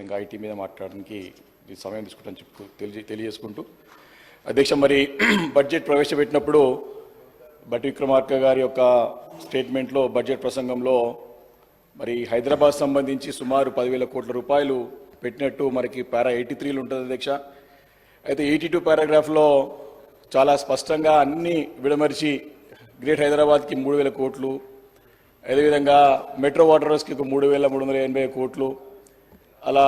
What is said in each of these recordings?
అదేవిధంగా ఐటీ మీద మాట్లాడడానికి సమయం తీసుకుంటాను చెప్పు తెలియ తెలియజేసుకుంటూ. అధ్యక్ష మరి బడ్జెట్ ప్రవేశపెట్టినప్పుడు బట్టి విక్రమార్క గారి యొక్క స్టేట్మెంట్లో బడ్జెట్ ప్రసంగంలో మరి హైదరాబాద్ సంబంధించి సుమారు పదివేల కోట్ల రూపాయలు పెట్టినట్టు మనకి పారా ఎయిటీ త్రీలు ఉంటుంది అధ్యక్ష. అయితే ఎయిటీ టూ పారాగ్రాఫ్లో చాలా స్పష్టంగా అన్ని విడమరిచి గ్రేట్ హైదరాబాద్కి మూడు వేల కోట్లు అదేవిధంగా మెట్రో వాటర్ ఒక మూడు వేల మూడు వందల ఎనభై కోట్లు అలా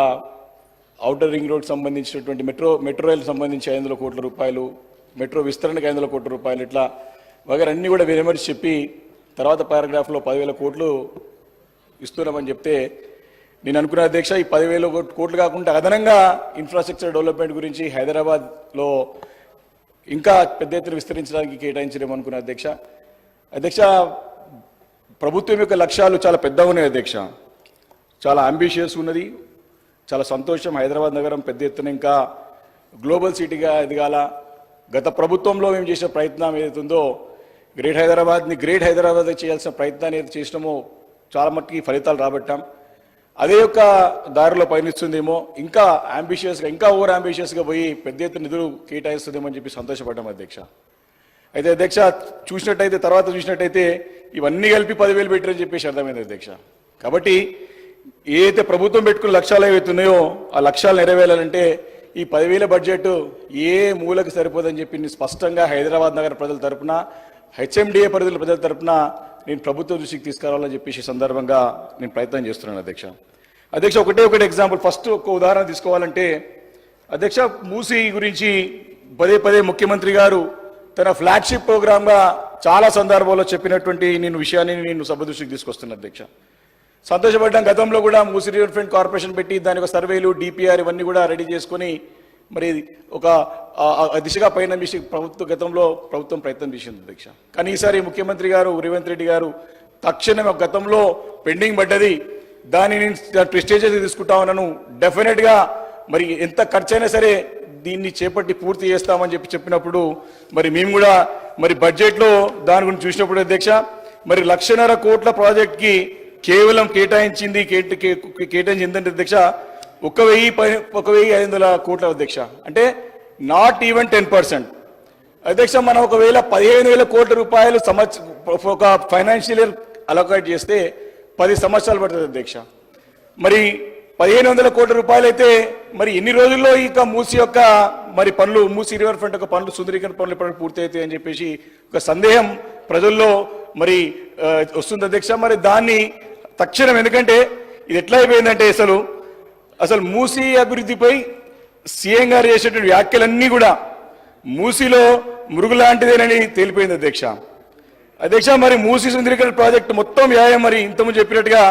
ఔటర్ రింగ్ రోడ్ సంబంధించినటువంటి మెట్రో మెట్రో రైలు సంబంధించి ఐదు వందల కోట్ల రూపాయలు మెట్రో విస్తరణకు ఐదు వందల కోట్ల రూపాయలు ఇట్లా వగరన్నీ కూడా విరమరిచి చెప్పి తర్వాత పారాగ్రాఫ్లో పదివేల కోట్లు ఇస్తున్నామని చెప్తే నేను అనుకున్న అధ్యక్ష ఈ పదివేల కోట్- కోట్లు కాకుండా అదనంగా ఇన్ఫ్రాస్ట్రక్చర్ డెవలప్మెంట్ గురించి హైదరాబాద్లో ఇంకా పెద్ద ఎత్తున విస్తరించడానికి కేటాయించలేమనుకున్న అధ్యక్ష. అధ్యక్ష ప్రభుత్వం యొక్క లక్ష్యాలు చాలా పెద్దగా ఉన్నాయి అధ్యక్ష. చాలా అంబిషియస్ ఉన్నది. చాలా సంతోషం. హైదరాబాద్ నగరం పెద్ద ఎత్తున ఇంకా గ్లోబల్ సిటీగా ఎదగాల. గత ప్రభుత్వంలో మేము చేసిన ప్రయత్నం ఏదైతుందో గ్రేట్ హైదరాబాద్ని గ్రేట్ హైదరాబాద్ చేయాల్సిన ప్రయత్నాన్ని ఏదైతే చేసినామో చాలా మట్టుకి ఫలితాలు రాబట్టాం. అదే యొక్క దారిలో పయనిస్తుందేమో ఇంకా అంబిషియస్గా ఇంకా ఓవర్ అంబిషియస్గా పోయి పెద్ద ఎత్తున నిధులు కేటాయిస్తుందేమో అని చెప్పి సంతోషపడ్డాం అధ్యక్ష. అయితే అధ్యక్ష చూసినట్టయితే తర్వాత చూసినట్టయితే ఇవన్నీ కలిపి పదివేలు పెట్టారని చెప్పేసి అర్థమైంది అధ్యక్ష. కాబట్టి ఏదైతే ప్రభుత్వం పెట్టుకున్న లక్ష్యాలు ఏవైతున్నాయో ఆ లక్ష్యాలు నెరవేరాలంటే ఈ పదివేల బడ్జెట్ ఏ మూలకు సరిపోదని చెప్పి నేను స్పష్టంగా హైదరాబాద్ నగర ప్రజల తరపున హెచ్ఎండిఏ పరిధుల ప్రజల తరపున నేను ప్రభుత్వ దృష్టికి తీసుకురావాలని చెప్పేసి సందర్భంగా నేను ప్రయత్నం చేస్తున్నాను అధ్యక్ష. అధ్యక్ష ఒకటే ఒకటి ఎగ్జాంపుల్ ఫస్ట్ ఒక ఉదాహరణ తీసుకోవాలంటే అధ్యక్ష మూసీ గురించి పదే పదే ముఖ్యమంత్రి గారు తన ఫ్లాగ్షిప్ ప్రోగ్రామ్గా చాలా సందర్భాల్లో చెప్పినటువంటి నేను విషయాన్ని నేను సభ దృష్టికి తీసుకొస్తున్నా అధ్యక్ష. సంతోషపడ్డాం. గతంలో కూడా మూసీ రివర్ ఫ్రంట్ కార్పొరేషన్ పెట్టి దాని సర్వేలు డిపిఆర్ ఇవన్నీ కూడా రెడీ చేసుకొని మరి ఒక దిశగా పైన మిషి ప్రభుత్వ గతంలో ప్రభుత్వం ప్రయత్నం చేసింది అధ్యక్ష. కానీ ఈసారి ముఖ్యమంత్రి గారు రేవంత్ రెడ్డి గారు తక్షణం ఒక గతంలో పెండింగ్ పడ్డది. దానిని ప్రిస్టేజెస్ తీసుకుంటా ఉన్నాను. డెఫినెట్గా మరి ఎంత ఖర్చైనా సరే దీన్ని చేపట్టి పూర్తి చేస్తామని చెప్పి చెప్పినప్పుడు మరి మేము కూడా మరి బడ్జెట్లో దాని గురించి చూసినప్పుడు అధ్యక్ష మరి లక్షన్నర కోట్ల ప్రాజెక్ట్కి కేవలం కేటాయించింది కేట- కేటాయించింది ఏంటంటే అధ్యక్ష ఒక వెయ్యి ఒక వెయ్యి ఐదు వందల కోట్ల అధ్యక్ష. అంటే నాట్ ఈవెన్ టెన్ పర్సెంట్ అధ్యక్ష మనం ఒకవేళ పదిహేను వేల కోట్ల రూపాయలు సంవత్సరం ఒక ఫైనాన్షియల్ ఇయర్ అలొకేట్ చేస్తే పది సంవత్సరాలు పడుతుంది అధ్యక్ష. మరి పదిహేను వందల కోట్ల రూపాయలు అయితే మరి ఎన్ని రోజుల్లో ఇక మూసి యొక్క మరి పనులు మూసి రివర్ ఫ్రంట్ యొక్క పనులు సుందరీకరణ పనులు ఎప్పటికీ పూర్తి అవుతాయి అని చెప్పేసి ఒక సందేహం ప్రజల్లో మరి వస్తుంది అధ్యక్ష. మరి దాన్ని తక్షణం ఎందుకంటే ఇది ఎట్లా అయిపోయిందంటే అసలు అసలు మూసీ అభివృద్ధిపై సీఎం గారు చేసేటువంటి వ్యాఖ్యలన్నీ కూడా మూసీలో మురుగు లాంటిదేనని తేలిపోయింది అధ్యక్ష. అధ్యక్ష మరి మూసీ సుందరీకరణ ప్రాజెక్టు మొత్తం వ్యాయం మరి ఇంతము చెప్పినట్టుగా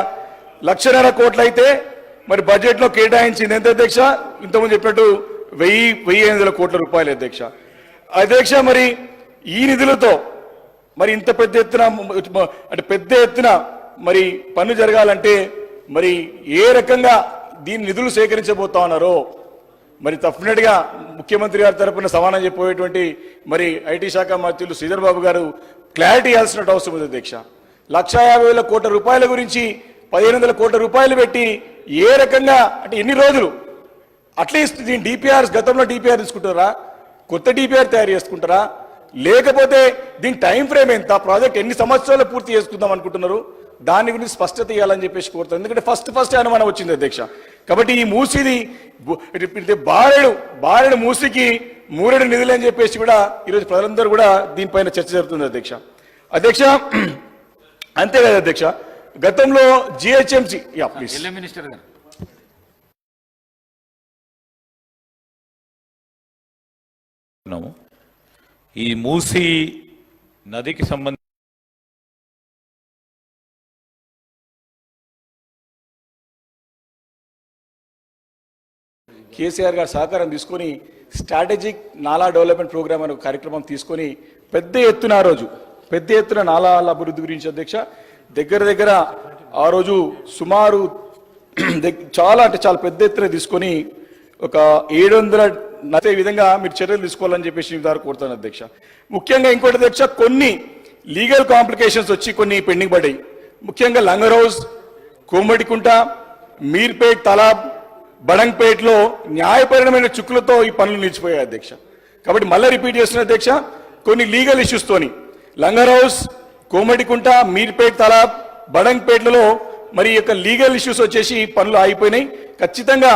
లక్షన్నర కోట్లు అయితే మరి బడ్జెట్లో కేటాయించింది ఎంత అధ్యక్ష? ఇంతకుముందు చెప్పినట్టు వెయ్యి వెయ్యి ఐదు కోట్ల రూపాయలు అధ్యక్ష. అధ్యక్ష మరి ఈ నిధులతో మరి ఇంత పెద్ద ఎత్తున అంటే పెద్ద ఎత్తున మరి పన్ను జరగాలంటే మరి ఏ రకంగా దీని నిధులు సేకరించబోతా ఉన్నారో మరి తప్పనట్టుగా ముఖ్యమంత్రి గారి తరపున సమానం చెప్పబోయేటువంటి మరి ఐటీ శాఖ మంత్రులు శ్రీధర్ బాబు గారు క్లారిటీ ఇవ్వాల్సిన అవసరం ఉంది అధ్యక్ష. లక్ష యాభై వేల కోట్ల రూపాయల గురించి పదిహేను వందల కోట్ల రూపాయలు పెట్టి ఏ రకంగా అంటే ఎన్ని రోజులు? అట్లీస్ట్ దీని డిపిఆర్ గతంలో డిపిఆర్ తీసుకుంటారా? కొత్త డిపిఆర్ తయారు చేసుకుంటారా? లేకపోతే దీని టైం ఫ్రేమ్ ఎంత? ప్రాజెక్ట్ ఎన్ని సంవత్సరాలు పూర్తి చేసుకుందాం అనుకుంటున్నారు? దాని గురించి స్పష్టత ఇవ్వాలని చెప్పేసి కోరుతాను ఎందుకంటే ఫస్ట్ ఫస్ట్ అనుమానం వచ్చింది అధ్యక్ష. కాబట్టి ఈ మూసిది బారెడు బారెడు మూసికి మూరెడు నిధులు అని చెప్పేసి కూడా ఈరోజు ప్రజలందరూ కూడా దీనిపైన చర్చ జరుగుతుంది అధ్యక్ష. అధ్యక్ష అంతేకాదు అధ్యక్ష. గతంలో జిహెచ్ఎంసి యా ప్లీజ్ ఎల్ఏ మినిస్టర్ గారు. ఉన్నాము. ఈ మూసి నదికి సంబంధించి కేసీఆర్ గారు సహకారం తీసుకొని స్ట్రాటజిక్ నాలా డెవలప్మెంట్ ప్రోగ్రామ్ అనే కార్యక్రమం తీసుకొని పెద్ద ఎత్తున ఆ రోజు పెద్ద ఎత్తున నాలాల అభివృద్ధి గురించి అధ్యక్ష దగ్గర దగ్గర ఆ రోజు సుమారు చాలా అంటే చాలా పెద్ద ఎత్తున తీసుకొని ఒక ఏడు వందల నచ్చే విధంగా మీరు చర్యలు తీసుకోవాలని చెప్పేసి మీ ద్వారా కోరుతాను అధ్యక్ష. ముఖ్యంగా ఇంకోటి అధ్యక్ష కొన్ని లీగల్ కాంప్లికేషన్స్ వచ్చి కొన్ని పెండింగ్ పడ్డాయి. ముఖ్యంగా లంగర్ హౌస్ కోమడికుంట మీర్పేట్ తలాబ్ బడంగ్పేటలో న్యాయపరమైన చిక్కులతో ఈ పనులు నిలిచిపోయాయి అధ్యక్ష. కాబట్టి మళ్ళీ రిపీట్ చేస్తున్న అధ్యక్ష కొన్ని లీగల్ ఇష్యూస్తోని లంగర్ హౌస్ కోమటికుంట మీర్పేట్ తలాబ్ బడంగ్పేటలలో మరి ఈ యొక్క లీగల్ ఇష్యూస్ వచ్చేసి పనులు ఆగిపోయినాయి. ఖచ్చితంగా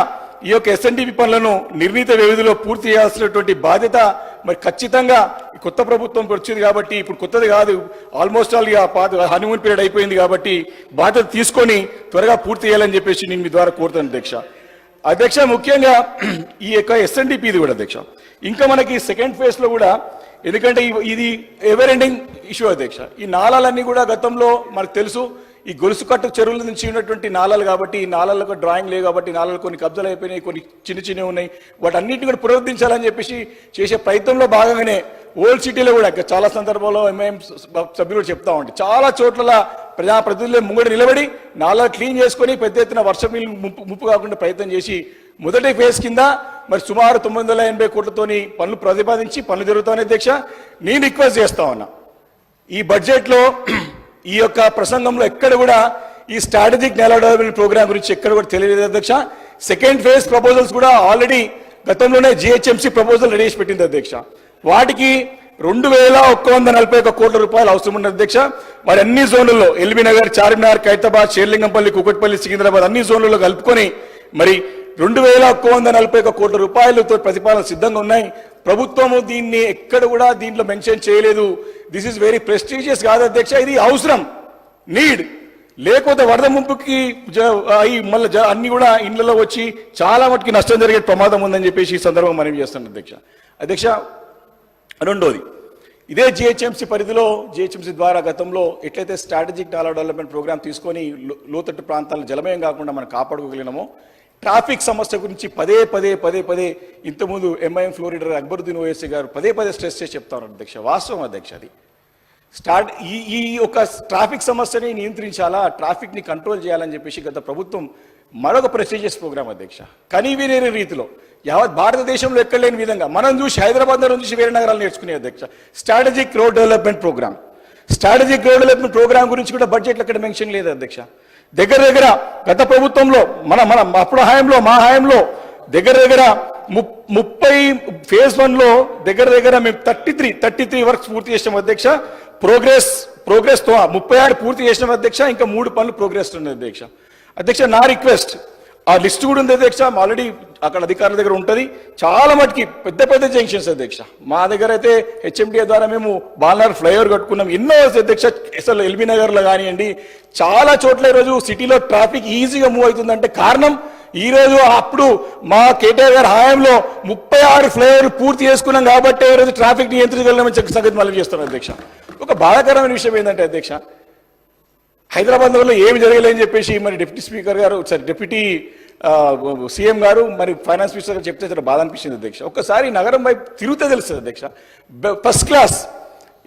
ఈ యొక్క ఎస్ఎన్డిపి పనులను నిర్ణీత వ్యవధిలో పూర్తి చేయాల్సినటువంటి బాధ్యత మరి ఖచ్చితంగా ఈ కొత్త ప్రభుత్వం వచ్చింది కాబట్టి ఇప్పుడు కొత్తది కాదు. ఆల్మోస్ట్ ఆల్ ఇక పాత హనీమూన్ పీరియడ్ అయిపోయింది కాబట్టి బాధ్యత తీసుకొని త్వరగా పూర్తి చేయాలని చెప్పేసి నేను మీ ద్వారా కోరుతాను అధ్యక్ష. అధ్యక్ష ముఖ్యంగా ఈ యొక్క ఎస్ఎన్డిపిది కూడా అధ్యక్ష. ఇంకా మనకి సెకండ్ ఫేజ్లో కూడా ఎందుకంటే ఇది ఎవర్ ఎండింగ్ ఇష్యూ అధ్యక్ష. ఈ నాళాలన్నీ కూడా గతంలో మనకు తెలుసు. ఈ గొలుసు కట్టు చెరువుల నుంచి ఉన్నటువంటి నాళాలు కాబట్టి ఈ నాళాలకు డ్రాయింగ్ లేవు కాబట్టి నాళాలు కొన్ని కబ్జాలు అయిపోయినాయి కొన్ని చిన్న చిన్నవి ఉన్నాయి. వాటన్నిటిని కూడా పునరుద్ధరించాలని చెప్పేసి చేసే ప్రయత్నంలో భాగంగానే ఓల్డ్ సిటీలో కూడా చాలా సందర్భాల్లో ఎంఐఎం సభ్యులు కూడా చెప్తా ఉంటాయి చాలా చోట్ల ప్రజాప్రతినిధులు ముంగడు నిలబడి నాలా క్లీన్ చేసుకొని పెద్ద ఎత్తున వర్షం నీళ్ళు ముప్పు ముప్పు కాకుండా ప్రయత్నం చేసి మొదటి ఫేజ్ కింద మరి సుమారు తొమ్మిది వందల ఎనభై కోట్లతోని పనులు ప్రతిపాదించి పనులు జరుగుతాయని అధ్యక్ష. నేను రిక్వెస్ట్ చేస్తా ఉన్నా ఈ బడ్జెట్లో ఈ యొక్క ప్రసంగంలో ఎక్కడ కూడా ఈ స్ట్రాటజిక్ నెల డెవలప్మెంట్ ప్రోగ్రామ్ గురించి ఎక్కడ కూడా తెలియలేదు అధ్యక్ష. సెకండ్ ఫేజ్ ప్రపోజల్స్ కూడా ఆల్రెడీ గతంలోనే జిహెచ్ఎంసీ ప్రపోజల్ రెడీ చేసి పెట్టింది అధ్యక్ష. వాటికి రెండు వేల ఒక్క వంద నలభై ఒక్క కోట్ల రూపాయలు అవసరం ఉన్న అధ్యక్ష. మరి అన్ని జోన్లలో ఎల్బీ నగర్ చార్మినార్ ఖైతాబాద్ షేర్లింగంపల్లి కుకట్పల్లి సికింద్రాబాద్ అన్ని జోన్లలో కలుపుకొని మరి రెండు వేల ఒక్క వంద నలభై ఒక్క కోట్ల రూపాయలతో ప్రతిపాదన సిద్ధంగా ఉన్నాయి. ప్రభుత్వము దీన్ని ఎక్కడ కూడా దీంట్లో మెన్షన్ చేయలేదు. దిస్ ఈజ్ వెరీ ప్రెస్టీజియస్ కాదు అధ్యక్ష. ఇది అవసరం నీడ్ లేకపోతే వరద ముంపుకి జ- అయి మళ్ళీ అన్ని కూడా ఇళ్ళలో వచ్చి చాలా మటుకి నష్టం జరిగే ప్రమాదం ఉందని చెప్పేసి ఈ సందర్భం మనం చేస్తాను అధ్యక్ష. అధ్యక్ష రెండోది ఇదే జిహెచ్ఎంసీ పరిధిలో జిహెచ్ఎంసీ ద్వారా గతంలో ఎట్లయితే స్ట్రాటజిక్ డాలర్ డెవలప్మెంట్ ప్రోగ్రామ్ తీసుకొని లోతట్టు ప్రాంతాలను జలమయం కాకుండా మనం కాపాడుకోగలిగినామో ట్రాఫిక్ సమస్య గురించి పదే పదే పదే పదే ఇంతకుముందు ఎంఐఎం ఫ్లోరిడర్ అక్బరుద్దీన్ ఓఎస్సీ గారు పదే పదే స్ట్రెస్ చేసి చెప్తారు అధ్యక్ష వాస్తవం అధ్యక్ష అది. స్టార్ట్ ఈ ఈ ఒక ట్రాఫిక్ సమస్యని నియంత్రించాలా ట్రాఫిక్ని కంట్రోల్ చేయాలని చెప్పేసి గత ప్రభుత్వం మరొక ప్రెస్టీజియస్ ప్రోగ్రామ్ అధ్యక్ష. కనీవినేని రీతిలో యావత్ భారతదేశంలో ఎక్కడ లేని విధంగా మనం చూసి హైదరాబాద్లో చూసి వేరే నగరాలు నేర్చుకునే అధ్యక్ష strategic road development program strategic road development program గురించి కూడా బడ్జెట్లో ఎక్కడ మెన్షన్ లేదు అధ్యక్ష. దగ్గర దగ్గర గత ప్రభుత్వంలో మన మన అప్పుడు హాయంలో మా హాయంలో దగ్గర దగ్గర ము- ముప్పై ఫేజ్ వన్లో దగ్గర దగ్గర మేము thirty three thirty three works పూర్తి చేసాం అధ్యక్ష. ప్రోగ్రెస్ ప్రోగ్రెస్తో ముప్పై ఆరు పూర్తి చేసిన అధ్యక్ష ఇంకా మూడు పనులు ప్రోగ్రెస్ ఉన్నాయి అధ్యక్ష. అధ్యక్ష నా రిక్వెస్ట్ ఆ లిస్ట్ కూడా ఉంది అధ్యక్ష ఆల్రెడీ అక్కడ అధికారుల దగ్గర ఉంటుంది. చాలా మటుకి పెద్ద పెద్ద జంక్షన్స్ అధ్యక్ష. మా దగ్గర అయితే హెచ్ఎండిఏ ద్వారా మేము బాలనగర్ ఫ్లైఓవర్ కట్టుకున్నాం. ఎన్నో అధ్యక్ష అసలు ఎల్బీ నగర్లో కానివ్వండి చాలా చోట్ల ఈరోజు సిటీలో ట్రాఫిక్ ఈజీగా మూవ్ అవుతుందంటే కారణం ఈ రోజు అప్పుడు మా కేటీఆర్ గారి హయాంలో ముప్పై ఆరు ఫ్లైఓవర్లు పూర్తి చేసుకున్నాం కాబట్టి ఈరోజు రోజు ట్రాఫిక్ నియంత్రించగలమని సంగతి మళ్ళీ చేస్తున్నాం అధ్యక్ష. ఒక బాధాకరమైన విషయం ఏంటంటే అధ్యక్ష హైదరాబాద్ వల్ల ఏమి జరగలేదని చెప్పేసి మరి deputy speaker garu sorry deputy CM garu మరి ఫైనాన్స్ మినిస్టర్ గారు చెప్తే చాలా బాధ అనిపించింది అధ్యక్ష. ఒక్కసారి నగరం వైపు తిరుగుతే తెలుస్తుంది అధ్యక్ష. బ- ఫస్ట్ క్లాస్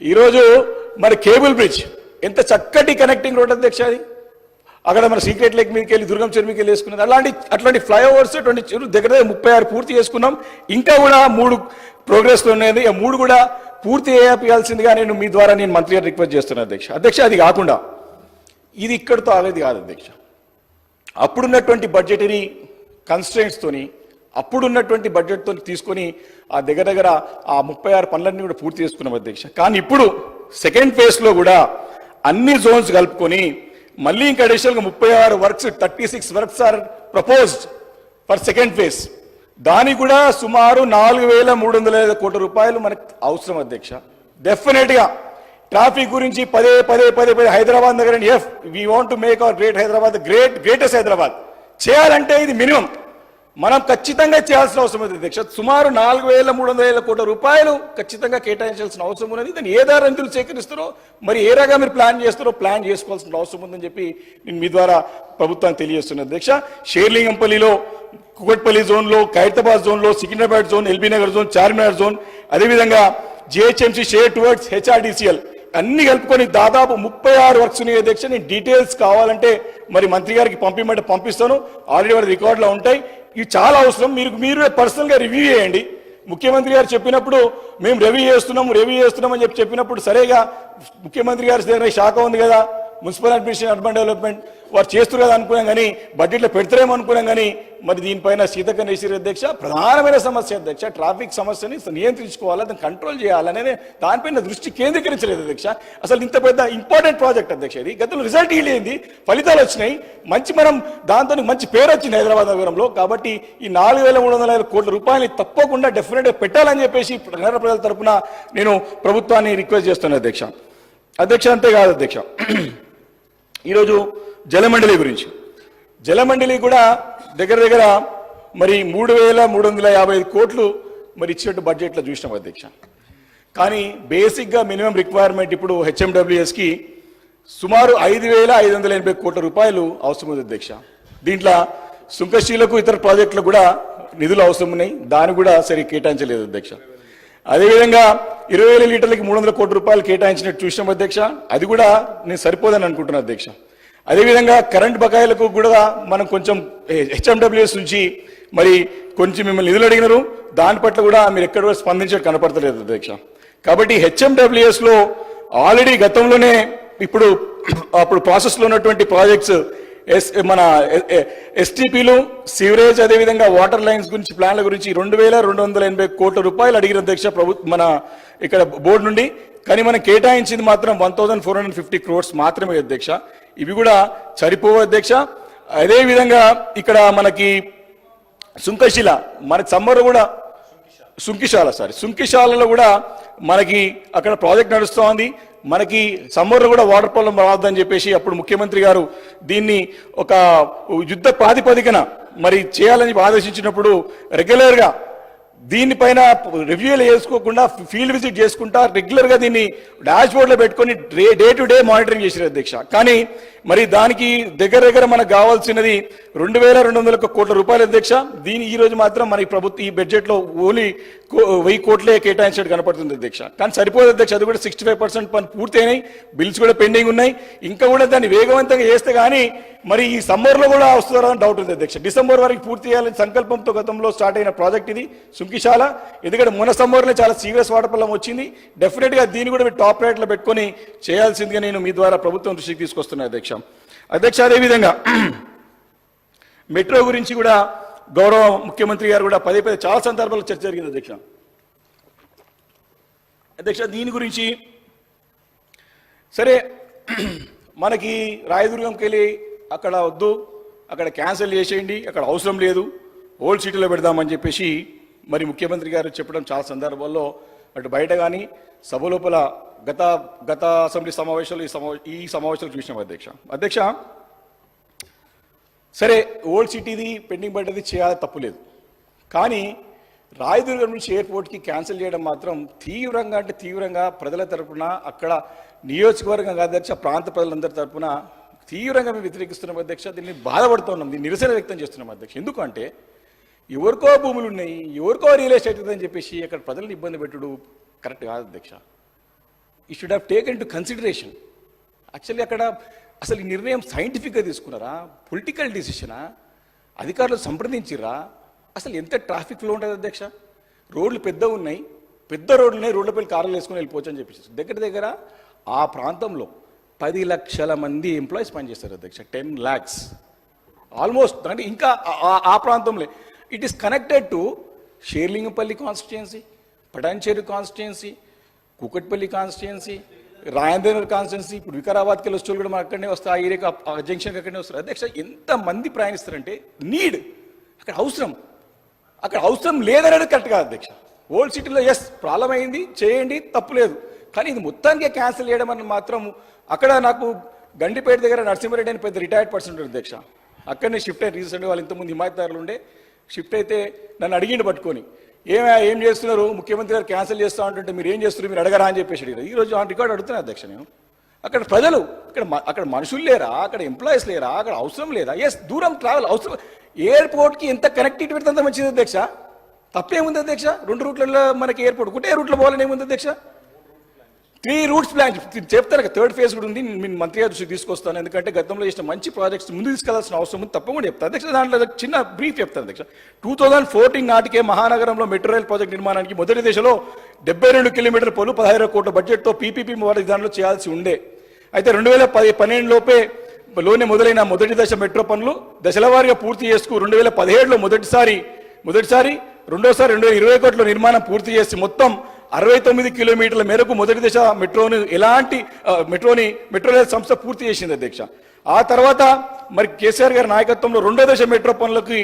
ఈరోజు మరి కేబుల్ బ్రిడ్జ్. ఎంత చక్కటి కనెక్టింగ్ రోడ్ అధ్యక్ష అది. అక్కడ మన సీక్రెట్ లేక్ మీదకి వెళ్ళి దుర్గం చెరువు మీదకి వెళ్ళి వేసుకున్నది. అలాంటి అట్లాంటి ఫ్లైఓవర్స్ అటువంటి చెరువు దగ్గర దగ్గర ముప్పై ఆరు పూర్తి చేసుకున్నాం. ఇంకా కూడా మూడు ప్రోగ్రెస్లో ఉన్నది ఆ మూడు కూడా పూర్తి చేయాల్సిందిగా నేను మీ ద్వారా నేను మంత్రి గారు రిక్వెస్ట్ చేస్తున్నాను అధ్యక్ష. అధ్యక్ష అది కాకుండా ఇది ఇక్కడితో ఆగేది కాదు అధ్యక్ష. అప్పుడున్నటువంటి బడ్జెటరీ కన్స్ట్రెంట్స్తోని అప్పుడున్నటువంటి బడ్జెట్తో తీసుకొని ఆ దగ్గర దగ్గర ఆ ముప్పై ఆరు పనులన్నీ కూడా పూర్తి చేసుకున్నాం అధ్యక్ష. కానీ ఇప్పుడు సెకండ్ ఫేజ్లో కూడా అన్ని జోన్స్ కలుపుకొని మళ్ళీ ఇంకా అడిషనల్గా ముప్పై ఆరు works thirty six works are proposed for second phase దానికి కూడా సుమారు నాలుగు వేల మూడు వందల కోట్ల రూపాయలు మనకు అవసరం అధ్యక్ష. డెఫినెట్గా ట్రాఫిక్ గురించి పదే పదే పదే పదే హైదరాబాద్ దగ్గర if we want to make our great Hyderabad great greatest Hyderabad. చేయాలంటే ఇది మినిమం. మనం ఖచ్చితంగా చేయాల్సిన అవసరం ఉంది. దీక్ష సుమారు నాలుగు వేల మూడు వందల వేల కోట్ల రూపాయలు ఖచ్చితంగా కేటాయించాల్సిన అవసరం ఉన్నది. దాన్ని ఏ దారి సేకరిస్తారో మరి ఏ రకంగా మీరు ప్లాన్ చేస్తారో ప్లాన్ చేసుకోవాల్సిన అవసరం ఉందని చెప్పి నేను మీ ద్వారా ప్రభుత్వానికి తెలియజేస్తున్నాను. దీక్ష షేర్లింగంపల్లిలో కుకట్పల్లి జోన్లో ఖైరతాబాద్ జోన్లో Secunderabad zone LB Nagar zone Charminar zone అదేవిధంగా జిహెచ్ఎంసీ షేర్ టువర్డ్స్ హెచ్ఆర్డిసిఎల్ అన్ని కలుపుకొని దాదాపు ముప్పై ఆరు వర్క్స్ ఉన్నాయి అధ్యక్ష. నేను డీటెయిల్స్ కావాలంటే మరి మంత్రి గారికి పంపిమంటే పంపిస్తాను. ఆల్రెడీ వారి రికార్డులో ఉంటాయి. ఇవి చాలా అవసరం. మీరు మీరు పర్సనల్గా రివ్యూ చేయండి. ముఖ్యమంత్రి గారు చెప్పినప్పుడు మేము రివ్యూ చేస్తున్నాము రివ్యూ చేస్తున్నాం అని చెప్పి చెప్పినప్పుడు సరేగా ముఖ్యమంత్రి గారి దగ్గర శాఖ ఉంది కదా. మున్సిపల్ అడ్మినిస్ట్రేషన్ అర్బన్ డెవలప్మెంట్ వారు చేస్తారు కదా అనుకున్నాం కానీ బడ్జెట్లో పెడతారేమో అనుకున్నాం కానీ మరి దీనిపైన సీతక్క నేసిరి అధ్యక్ష ప్రధానమైన సమస్య అధ్యక్ష ట్రాఫిక్ సమస్యని నియంత్రించుకోవాలా దాన్ని కంట్రోల్ చేయాలనేది దానిపైన దృష్టి కేంద్రీకరించలేదు అధ్యక్ష. అసలు ఇంత పెద్ద ఇంపార్టెంట్ ప్రాజెక్ట్ అధ్యక్ష ఇది. గతంలో రిజల్ట్ ఇయ్యింది ఫలితాలు వచ్చినాయి. మంచి మనం దాంతో మంచి పేరు వచ్చింది హైదరాబాద్ నగరంలో. కాబట్టి ఈ నాలుగు వేల మూడు వందల కోట్ల రూపాయలు తప్పకుండా డెఫినెట్గా పెట్టాలని చెప్పేసి నగర ప్రజల తరఫున నేను ప్రభుత్వాన్ని రిక్వెస్ట్ చేస్తున్నాను అధ్యక్ష. అధ్యక్ష అంతేకాదు అధ్యక్ష. ఈరోజు జలమండలి గురించి. జలమండలి కూడా దగ్గర దగ్గర మరి మూడు వేల మూడు వందల యాభై ఐదు కోట్లు మరి ఇచ్చినట్టు బడ్జెట్లో చూసినాం అధ్యక్ష. కానీ బేసిక్గా మినిమం రిక్వైర్మెంట్ ఇప్పుడు హెచ్ఎండబ్ల్యూఎస్కి సుమారు ఐదు వేల ఐదు వందల ఎనభై కోట్ల రూపాయలు అవసరం ఉంది అధ్యక్ష. దీంట్లో సుంకశీలకు ఇతర ప్రాజెక్టులకు కూడా నిధులు అవసరం ఉన్నాయి. దాన్ని కూడా సరి కేటాయించలేదు అధ్యక్ష. అదేవిధంగా ఇరవై వేల లీటర్లకి మూడు వందల కోట్ల రూపాయలు కేటాయించినట్టు చూసినాం అధ్యక్ష అది కూడా నేను సరిపోదని అనుకుంటున్నాను అధ్యక్ష. అదేవిధంగా కరెంట్ బకాయిలకు కూడా మనం కొంచెం హెచ్ఎండబ్ల్యూఎస్ నుంచి మరి కొంచెం మిమ్మల్ని నిధులు అడిగినారు దాని పట్ల కూడా మీరు ఎక్కడ స్పందించడం కనపడతలేదు అధ్యక్ష. కాబట్టి హెచ్ఎండబ్ల్యూఎస్లో ఆల్రెడీ గతంలోనే ఇప్పుడు అప్పుడు ప్రాసెస్లో ఉన్నటువంటి ప్రాజెక్ట్స్ ఎస్ మన ఎస్టీపీలు సీవరేజ్ అదేవిధంగా వాటర్ లైన్స్ గురించి ప్లాన్ల గురించి రెండు వేల రెండు వందల ఎనభై కోట్ల రూపాయలు అడిగిన అధ్యక్ష ప్రభుత్వ మన ఇక్కడ బోర్డు నుండి. కానీ మనం కేటాయించింది మాత్రం one thousand four hundred fifty crores మాత్రమే అధ్యక్ష. ఇవి కూడా సరిపోవు అధ్యక్ష. అదేవిధంగా ఇక్కడ మనకి సుంకశిల మన సమ్మర్ కూడా సుంకిశాల సారీ సుంకిశాలలో కూడా మనకి అక్కడ ప్రాజెక్ట్ నడుస్తోంది. మనకి సమ్మర్లో కూడా వాటర్ ప్రాబ్లం రావద్దని చెప్పేసి అప్పుడు ముఖ్యమంత్రి గారు దీన్ని ఒక యుద్ధ ప్రాతిపదికన మరి చేయాలని ఆదేశించినప్పుడు రెగ్యులర్గా దీనిపైన రివ్యూలు చేసుకోకుండా ఫీల్డ్ విజిట్ చేసుకుంటా రెగ్యులర్గా దీన్ని డాష్ బోర్డ్లో పెట్టుకొని day day to day monitoring చేసిన అధ్యక్ష. కానీ మరి దానికి దగ్గర దగ్గర మనకు కావాల్సినది రెండు వేల రెండు వందల కోట్ల రూపాయల అధ్యక్ష దీని ఈ రోజు మాత్రం మన ఈ ఈ బడ్జెట్లో ఓన్లీ కో- వెయ్యి కోట్లే కేటాయించినట్టు కనపడుతుంది అధ్యక్ష కానీ సరిపోదు అధ్యక్ష అది కూడా సిక్స్టీ ఫైవ్ పర్సెంట్ పని పూర్తయినాయి బిల్స్ కూడా పెండింగ్ ఉన్నాయి. ఇంకా కూడా దాన్ని వేగవంతంగా చేస్తే కానీ మరి ఈ సమ్మర్లో కూడా వస్తుందా డౌట్ ఉంది అధ్యక్ష డిసెంబర్ వరకు పూర్తి చేయాలని సంకల్పంతో గతంలో స్టార్ట్ అయిన ప్రాజెక్ట్ ఇది సుంకిశాల ఎందుకంటే మొన్న సమ్మర్లో చాలా సీరియస్ వాటర్ పల్లం వచ్చింది. డెఫినెట్గా దీన్ని కూడా మీరు టాప్ రేట్లో పెట్టుకొని చేయాల్సిందిగా నేను మీ ద్వారా ప్రభుత్వం దృష్టికి తీసుకొస్తున్నాను అధ్యక్ష అధ్యక్ష అదేవిధంగా మెట్రో గురించి కూడా గౌరవ ముఖ్యమంత్రి గారు కూడా పదే పదే చాలా సందర్భాల్లో చర్చ జరిగింది అధ్యక్ష. అధ్యక్ష దీని గురించి సరే మనకి రాయదుర్గంకి వెళ్ళి అక్కడ వద్దు అక్కడ క్యాన్సిల్ చేసేయండి అక్కడ అవసరం లేదు ఓల్డ్ సిటీలో పెడదామని చెప్పేసి మరి ముఖ్యమంత్రి గారు చెప్పడం చాలా సందర్భాల్లో అటు బయట కానీ సభ లోపల గత గత అసెంబ్లీ సమావేశాలు ఈ సమా ఈ సమావేశాలు చూసినాం అధ్యక్ష. అధ్యక్ష సరే ఓల్డ్ సిటీది పెండింగ్ పడ్డది చేయాలి తప్పులేదు కానీ రాయదుర్గం నుంచి ఎయిర్పోర్ట్కి క్యాన్సిల్ చేయడం మాత్రం తీవ్రంగా అంటే తీవ్రంగా ప్రజల తరపున అక్కడ నియోజకవర్గం అధ్యక్ష ప్రాంత ప్రజలందరి తరపున తీవ్రంగా మేము వ్యతిరేకిస్తున్నాం అధ్యక్ష. దీన్ని బాధపడుతున్నాం దీన్ని నిరసన వ్యక్తం చేస్తున్నాం అధ్యక్ష. ఎందుకంటే ఎవరికో భూములు ఉన్నాయి ఎవరికో రియల్ ఎస్టేట్ ఉందని చెప్పేసి అక్కడ ప్రజలను ఇబ్బంది పెట్టుడు కరెక్ట్ కాదు అధ్యక్ష. ఈ should have taken to consideration actually అక్కడ అసలు ఈ నిర్ణయం సైంటిఫిక్గా తీసుకున్నారా? పొలిటికల్ డిసిషనా అధికారులు సంప్రదించిరా అసలు ఎంత ట్రాఫిక్ ఫ్లో ఉంటుంది అధ్యక్ష? రోడ్లు పెద్ద ఉన్నాయి. పెద్ద రోడ్లు ఉన్నాయి. రోడ్లపై కార్లు వేసుకుని వెళ్ళిపోవచ్చు అని చెప్పేసి. దగ్గర దగ్గర ఆ ప్రాంతంలో పది లక్షల మంది ఎంప్లాయీస్ పనిచేస్తారు అధ్యక్ష. టెన్ ల్యాక్స్ ఆల్మోస్ట్ అంటే ఇంకా ఆ- ఆ ప్రాంతంలో. It is connected to Serilingampally constituency Patancheru constituency Kukatpally constituency రాయందేనర్ constituency ఇప్పుడు వికారాబాద్కి వెళ్ళి వచ్చే కూడా మన అక్కడనే వస్తారు. ఆ ఏరియాకి ఆ జంక్షన్కి అక్కడనే వస్తారు. అధ్యక్ష ఎంతమంది ప్రయాణిస్తారంటే నీడ్. అక్కడ అవసరం. అక్కడ అవసరం లేదనేది కరెక్ట్ కాదు అధ్యక్ష ఓల్డ్ సిటీలో ఎస్ ప్రాబ్లం అయింది చేయండి తప్పులేదు కానీ ఇది మొత్తానికే క్యాన్సిల్ చేయడం అని మాత్రం అక్కడ నాకు గండిపేట దగ్గర నరసింహారెడ్డి అని పెద్ద రిటైర్డ్ పర్సన్ ఉంటారు అధ్యక్ష. అక్కడనే షిఫ్ట్ అయ్యి రీసెంట్గా వాళ్ళు ఇంతకుముందు హిమాయత్దారులు ఉండే షిఫ్ట్ అయితే నన్ను అడిగిండు పట్టుకొని. ఏమే ఏం చేస్తున్నారు? ముఖ్యమంత్రి గారు క్యాన్సిల్ చేస్తా ఉంటుంటే మీరు ఏం చేస్తున్నారు? మీరు అడగరా అని చెప్పేసి అడిగారు. ఈ రోజు రికార్డు అడుగుతున్నా అధ్యక్ష నేను. అక్కడ ప్రజలు ఇక్కడ అక్కడ మనుషులు లేరా? అక్కడ ఎంప్లాయీస్ లేరా? అక్కడ అవసరం లేదా? ఎస్ దూరం ట్రావెల్ అవసరం. ఎయిర్పోర్ట్కి ఎంత కనెక్టివిటీ పెడితే అంత మంచిది అధ్యక్ష. తప్పేముంది అధ్యక్ష? రెండు రూట్లలో మనకి ఎయిర్పోర్ట్ ఒకటే రూట్లో పోవాలని ఏముంది అధ్యక్ష? త్రీ రూట్స్ ప్లాన్ చెప్తాను థర్డ్ ఫేజ్ కూడా ఉంది నేను మంత్రి గారి దృష్టికి తీసుకొస్తాను. ఎందుకంటే గతంలో చేసిన మంచి ప్రాజెక్ట్స్ ముందు తీసుకెళ్ళాల్సిన అవసరం ఉంది తప్పకుండా చెప్తాను అధ్యక్ష దాంట్లో చిన్న బ్రీఫ్ చెప్తాను అధ్యక్ష. టూ థౌజండ్ ఫోర్టీన్ నాటికే మహానగరంలో మెట్రో రైల్ ప్రాజెక్ట్ నిర్మాణానికి మొదటి దశలో డెబ్బై రెండు కిలోమీటర్ పొలు పదహారు కోట్ల బడ్జెట్తో పీపీపీ వారి విధానంలో చేయాల్సి ఉండే. అయితే రెండు వేల పది పన్నెండు లోపే లోనే మొదలైన మొదటి దశ మెట్రో పనులు దశలవారీగా పూర్తి చేసుకు రెండు వేల పదిహేడులో మొదటిసారి మొదటిసారి రెండోసారి రెండు వేల ఇరవై కోట్ల నిర్మాణం పూర్తి చేసి మొత్తం అరవై తొమ్మిది కిలోమీటర్ల మేరకు మొదటి దశ మెట్రోను ఎలాంటి మెట్రోని మెట్రో రైల్ సంస్థ పూర్తి చేసింది అధ్యక్ష. ఆ తర్వాత మరి కేసీఆర్ గారి నాయకత్వంలో రెండో దశ మెట్రో పనులకి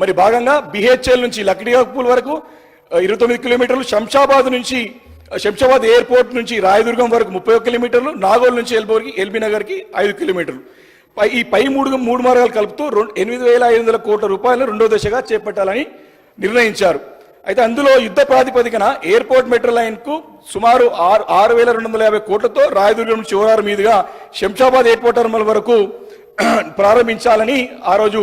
మరి భాగంగా బిహెచ్ఎల్ నుంచి లక్డియాపూల్ వరకు ఇరవై తొమ్మిది కిలోమీటర్లు శంషాబాద్ నుంచి శంషాబాద్ ఎయిర్పోర్ట్ నుంచి రాయదుర్గం వరకు ముప్పై కిలోమీటర్లు నాగోల్ నుంచి ఎల్బోర్కి ఎల్బీ నగర్కి ఐదు కిలోమీటర్లు. పై ఈ పై మూడు మూడు మార్గాలు కలుపుతూ రెండు ఎనిమిది వేల ఐదు వందల కోట్ల రూపాయలు రెండో దశగా చేపట్టాలని నిర్ణయించారు. అయితే అందులో యుద్ధ ప్రాతిపదికన ఎయిర్పోర్ట్ మెట్రో లైన్కు సుమారు ఆరు ఆరు వేల రెండు వందల యాభై కోట్లతో రాయదుర్గం చివరారు మీదుగా శంషాబాద్ ఎయిర్పోర్ట్ టెర్మినల్ వరకు ప్రారంభించాలని ఆ రోజు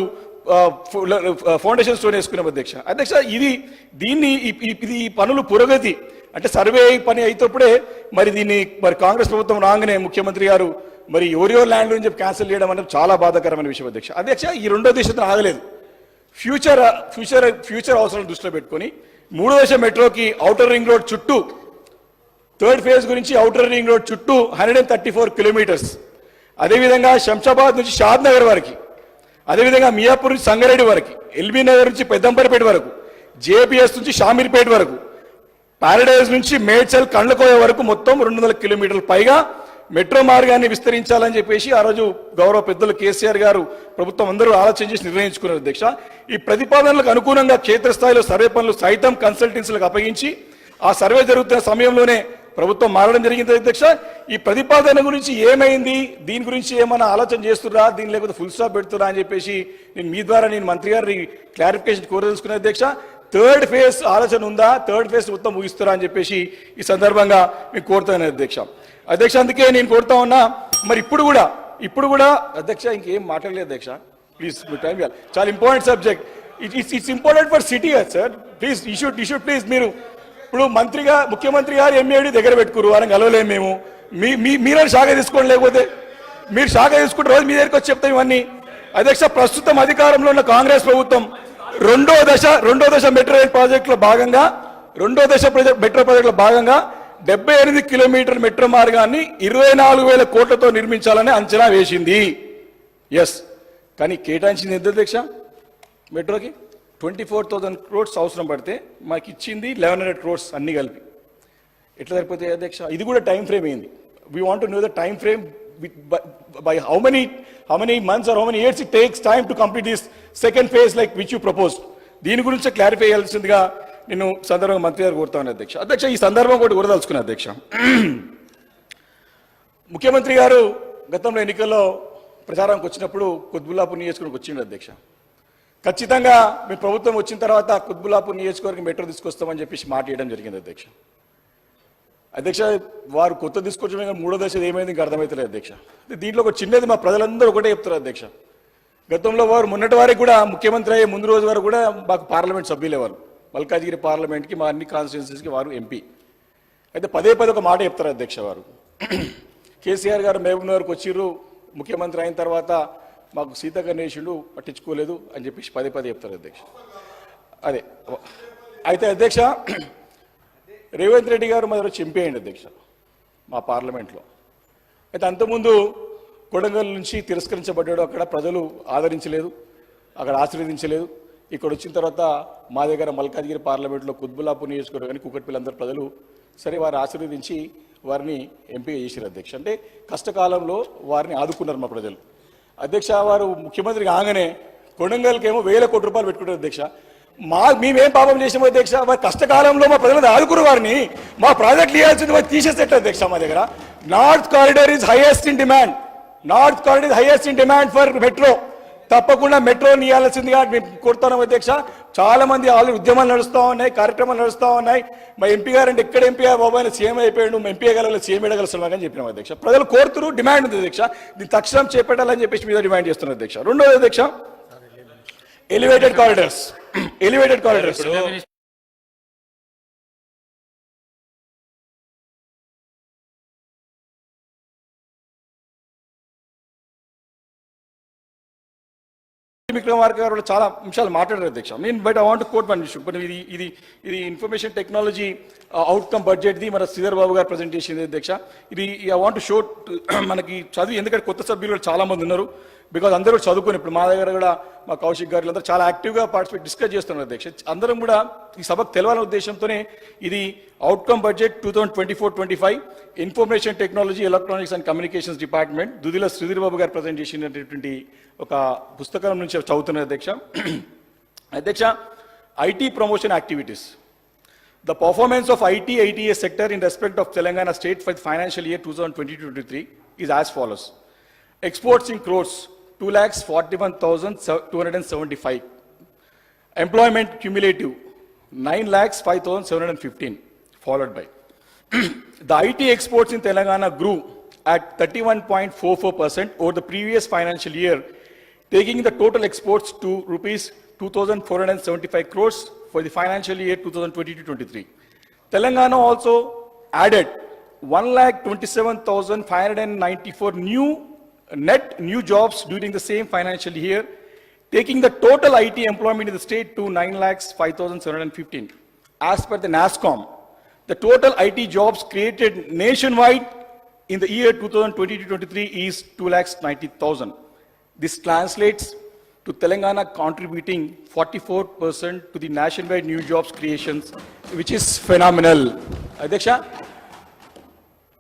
ఫౌండేషన్ స్టోన్ వేసుకునే అధ్యక్ష. అధ్యక్ష ఇది దీన్ని ఇది ఈ పనులు పురోగతి. అంటే సర్వే పని అయినప్పుడే మరి దీన్ని మరి కాంగ్రెస్ ప్రభుత్వం రాగానే ముఖ్యమంత్రి గారు మరి ఎవరియో ల్యాండ్ అని చెప్పి క్యాన్సిల్ చేయడం అనేది చాలా బాధాకరమైన విషయం అధ్యక్ష. అధ్యక్ష ఈ రెండో దేశం ఆగలేదు ఫ్యూచర్ ఫ్యూచర్ ఫ్యూచర్ అవసరం దృష్టిలో పెట్టుకొని మూడు దశ మెట్రోకి ఔటర్ రింగ్ రోడ్ చుట్టూ థర్డ్ ఫేజ్ గురించి ఔటర్ రింగ్ రోడ్ చుట్టూ hundred and thirty four kilometres అదేవిధంగా శంషాబాద్ నుంచి షాద్ నగర్ వరకు అదేవిధంగా మియాపూర్ నుంచి సంగారెడ్డి వరకు ఎల్బీ నగర్ నుంచి పెద్దంపరిపేట వరకు జేపీఎస్ నుంచి షామీర్పేట వరకు పారడైజ్ నుంచి మేడ్చల్ కండ్లకోయ వరకు మొత్తం రెండు వందల కిలోమీటర్ల పైగా మెట్రో మార్గాన్ని విస్తరించాలని చెప్పేసి ఆ రోజు గౌరవ పెద్దలు కేసీఆర్ గారు ప్రభుత్వం అందరూ ఆలోచన చేసి నిర్ణయించుకున్నారు అధ్యక్ష. ఈ ప్రతిపాదనలకు అనుగుణంగా క్షేత్రస్థాయిలో సర్వే పనులు సైతం కన్సల్టెన్సీలకు అప్పగించి ఆ సర్వే జరుగుతున్న సమయంలోనే ప్రభుత్వం మారడం జరిగింది అధ్యక్ష. ఈ ప్రతిపాదన గురించి ఏమైంది? దీని గురించి ఏమైనా ఆలోచన చేస్తురా దీని లేకపోతే ఫుల్ స్టాప్ పెడుతురా అని చెప్పేసి నేను మీ ద్వారా నేను మంత్రి గారిని క్లారిఫికేషన్ కోరదలుచుకున్న అధ్యక్ష. థర్డ్ ఫేజ్ ఆలోచన ఉందా? థర్డ్ ఫేజ్ మొత్తం ముగిస్తురా అని చెప్పేసి ఈ సందర్భంగా మీకు కోరుతున్నాను అధ్యక్ష. అధ్యక్ష అందుకే నేను కోరుతా ఉన్నా మరి ఇప్పుడు కూడా ఇప్పుడు కూడా అధ్యక్ష ఇంకేం మాట్లాడలేదు అధ్యక్ష. ప్లీజ్ టైం చాలా important subject it it's it's important for city sir please issued issue please మీరు ఇప్పుడు మంత్రిగా ముఖ్యమంత్రి గారు ఎంఏడి దగ్గర పెట్టుకురు అని కలవలేము మేము. మీ మీ మీరే శాఖ తీసుకోండి లేకపోతే మీరు శాఖ తీసుకుంటే రోజు మీ దగ్గరికి వచ్చి చెప్తాం ఇవన్నీ. అధ్యక్ష ప్రస్తుతం అధికారంలో ఉన్న కాంగ్రెస్ ప్రభుత్వం రెండో దశ రెండో దశ మెట్రో రైల్ ప్రాజెక్టులో భాగంగా రెండో దశ ప్రాజెక్ట్ మెట్రో ప్రాజెక్టులో భాగంగా డెబ్బై ఎనిమిది కిలోమీటర్ మెట్రో మార్గాన్ని ఇరవై నాలుగు వేల కోట్లతో నిర్మించాలని అంచనా వేసింది. ఎస్ కానీ కేటాయించింది ఎంత అధ్యక్ష? మెట్రోకి ట్వంటీ ఫోర్ థౌజండ్ క్రోడ్స్ అవసరం పడితే మాకు ఇచ్చింది లెవెన్ హండ్రెడ్ క్రోడ్స్ అన్ని కలిపి. ఎట్లా సరిపోతే అధ్యక్ష? ఇది కూడా టైం ఫ్రేమ్ అయింది we want know the time frame by how many how many months or how many years it takes time to complete this second phase like which you propose దీని గురించి క్లారిఫై చేయాల్సిందిగా నేను సందర్భంగా మంత్రి గారు కోరుతాను అధ్యక్ష. అధ్యక్ష ఈ సందర్భం కూడా కోరదలుచుకున్నా అధ్యక్ష. ముఖ్యమంత్రి గారు గతంలో ఎన్నికల్లో ప్రచారానికి వచ్చినప్పుడు కుత్బుల్లాపూర్ నియోజకవర్గం వచ్చిండు అధ్యక్ష. ఖచ్చితంగా మీ ప్రభుత్వం వచ్చిన తర్వాత కుత్బుల్లాపూర్ నియోజకవర్గం మెట్రో తీసుకొస్తామని చెప్పేసి మాట ఇవ్వడం జరిగింది అధ్యక్ష. అధ్యక్ష వారు కొత్త తీసుకొచ్చడమే మూడో దశ ఏమైంది ఇంకా అర్థమవుతలేదు అధ్యక్ష. దీంట్లో ఒక చిన్నది మా ప్రజలందరూ ఒకటే చెప్తారు అధ్యక్ష. గతంలో వారు మొన్నటి వారికి కూడా ముఖ్యమంత్రి అయ్యే ముందు రోజు వరకు కూడా మాకు పార్లమెంట్ సభ్యులేవారు మల్కాజిగిరి పార్లమెంట్కి మా అన్ని కాన్స్టిట్యున్సీస్కి వారు ఎంపీ అయితే పదే పదే ఒక మాట చెప్తారు అధ్యక్ష వారు. కేసీఆర్ గారు మహబూబ్నగర్కి వచ్చిర్రు ముఖ్యమంత్రి అయిన తర్వాత మాకు సీత గణేషుడు పట్టించుకోలేదు అని చెప్పేసి పదే పదే చెప్తారు అధ్యక్ష. అదే అయితే అధ్యక్ష రేవంత్ రెడ్డి గారు మొదలు చెంపేయండి అధ్యక్ష మా పార్లమెంట్లో. అయితే అంతకుముందు కొడంగల్ నుంచి తిరస్కరించబడ్డాడు అక్కడ ప్రజలు ఆదరించలేదు అక్కడ ఆశీర్వదించలేదు. ఇక్కడ వచ్చిన తర్వాత మా దగ్గర మల్కాజ్గిరి పార్లమెంట్లో కుత్బుల్లాపూర్ నియోజకవర్గానికి కుకట్పల్లి అందరు ప్రజలు సరే వారు ఆశీర్వదించి వారిని ఎంపిక చేశారు అధ్యక్ష. అంటే కష్టకాలంలో వారిని ఆదుకున్నారు మా ప్రజలు. అధ్యక్ష వారు ముఖ్యమంత్రి కాగానే కొడంగల్కేమో వేల కోట్ల రూపాయలు పెట్టుకుంటారు అధ్యక్ష. మా మేమేం పాపం చేసాము అధ్యక్ష? వారి కష్టకాలంలో మా ప్రజలను ఆదుకున్న వారిని. మా ప్రాజెక్టులు ఇవ్వాల్సింది వారు తీసేసేట అధ్యక్ష మా దగ్గర. North corridor is highest in demand north corridor is highest in demand for metro తప్పకుండా మెట్రో నియాల్సిందిగా మేము కోరుతున్నాం అధ్యక్ష. చాలా మంది ఆల్రెడీ ఉద్యమాలు నడుస్తూ ఉన్నాయి కార్యక్రమాలు నడుస్తూ ఉన్నాయి. మా ఎంపీ గారు అంటే ఎక్కడ ఎంపీ బాబు ఆయన సీఎం అయిపోయాడు మా ఎంపీ గల సీఎం ఎడగలుస్తున్నాం అని చెప్పినాం అధ్యక్ష. ప్రజలు కోరుతురు డిమాండ్ ఉంది అధ్యక్ష. దీన్ని తక్షణం చేపట్టాలని చెప్పేసి మీద డిమాండ్ చేస్తున్నారు అధ్యక్ష. రెండోది అధ్యక్ష elevated corridors elevated corridors Vikramarka garu చాలా అంశాలు మాట్లాడారు అధ్యక్ష. నేను but I want quote one issue but ఇది ఇది ఇది ఇన్ఫర్మేషన్ టెక్నాలజీ అవుట్కమ్ బడ్జెట్ది మన శ్రీధర్ బాబు గారు ప్రజెంటేషన్ అధ్యక్ష. ఇది ఐ వాంట్ షో మనకి చదివి ఎందుకంటే కొత్త సభ్యులు కూడా చాలా మంది ఉన్నారు. బికాజ్ అందరూ చదువుకొని ఇప్పుడు మా దగ్గర కూడా మా కౌశిక్ గారు అందరూ చాలా యాక్టివ్గా పార్టిసిపేట్ డిస్కస్ చేస్తున్నారు అధ్యక్ష. అందరం కూడా ఈ సభకు తెలవాలనే ఉద్దేశంతోనే ఇది outcome budget two thousand twenty four twenty five information technology electronics and communications department Duddilla Sridhar Babu garu present చేసినటువంటి ఒక పుస్తకం నుంచి చదువుతున్నారు అధ్యక్ష. అధ్యక్ష IT promotion activities The performance of IT ITS sector in respect of Telangana state for the financial year 2020-23 is as follows. Exports in crores, 2 lakhs 41,275. Employment cumulative, 9 lakhs 5,715, followed by. The IT exports in Telangana grew at 31.44% over the previous financial year, taking the total exports to rupees 2,475 crores for the financial year 2020-23. Telangana also added 1,27,594 new net new jobs during the same financial year, taking the total IT employment in the state to 9 lakhs 5,715. As per the NASCOM, the total IT jobs created nationwide in the year 2020-23 is 2 lakhs 90,000. This translates to Telangana contributing 44% to the nationwide new jobs creations, which is phenomenal. Adyaksha,